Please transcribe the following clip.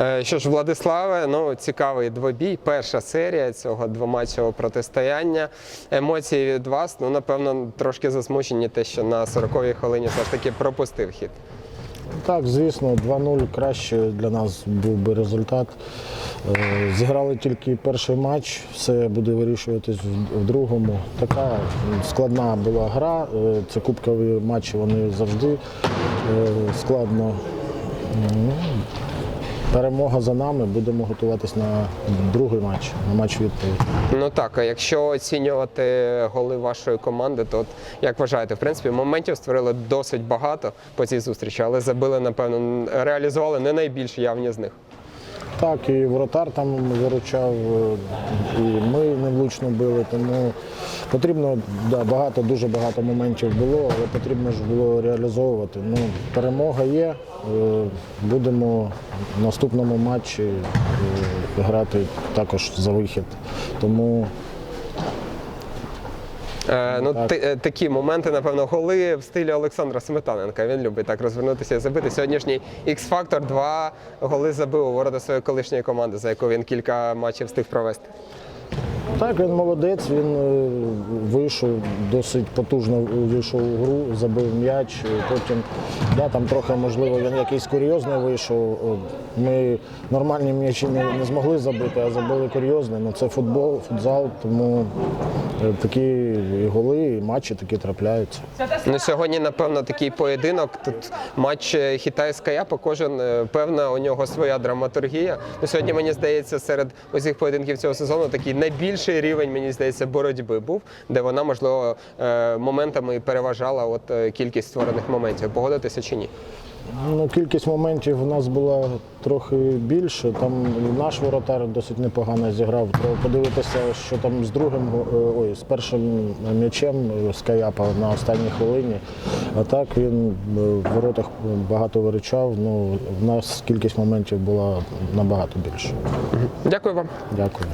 Е, Що ж, Владиславе, ну цікавий двобій. Перша серія цього двоматчевого протистояння. Емоції від вас, ну напевно, трошки засмучені те, що на 40-й хвилині все ж таки пропустив хід. Так, звісно, 2-0 краще для нас був би результат. Е, Зіграли тільки перший матч, все буде вирішуватись в- другому. Така складна була гра. е, Це кубкові матчі, вони завжди складно. Перемога за нами, будемо готуватись на другий матч, на матч відповідь. Ну так, а якщо оцінювати голи вашої команди, то от, як вважаєте, в принципі, моментів створили досить багато по цій зустрічі, але забили, напевно, реалізували не найбільш явні з них. Так, і воротар там виручав, е, і ми невлучно били, тому потрібно да, багато, дуже багато моментів було, але потрібно ж було реалізовувати. Ну, перемога є. е, Будемо в наступному матчі е, грати також за вихід. Тому Е, ну, ти- е, такі моменти, напевно, голи в стилі Олександра Сметаненка. Він любить так розвернутися і забити. Сьогоднішній X-фактор два голи забив у ворота своєї колишньої команди, за яку він кілька матчів встиг провести. Так, він молодець, він е, вийшов досить потужно вийшов у гру, забив м'яч. Потім да, там трохи, можливо, він якийсь курйозний вийшов. Ми нормальні м'ячі не, не змогли забити, а забили курйозний. Ну, це футбол, футзал, тому е, такі і голи, і матчі такі трапляються. Ну, сьогодні, напевно, такий поєдинок. Тут матч е, Хітай Скаяпа, кожен е, певна у нього своя драматургія. Ну, сьогодні, мені здається, серед усіх поєдинків цього сезону такий найбільший рівень, мені здається, боротьби був, де вона, можливо, е, моментами переважала от е, кількість створених моментів. Погодитися чи ні? Ну, кількість моментів у нас була трохи більше. Там наш воротар досить непогано зіграв. Треба подивитися, що там з другим, е, ой, з першим м'ячем з Каяпа на останній хвилині. А так він в воротах багато виручав. Ну, в нас кількість моментів була набагато більше. Дякую вам. Дякую.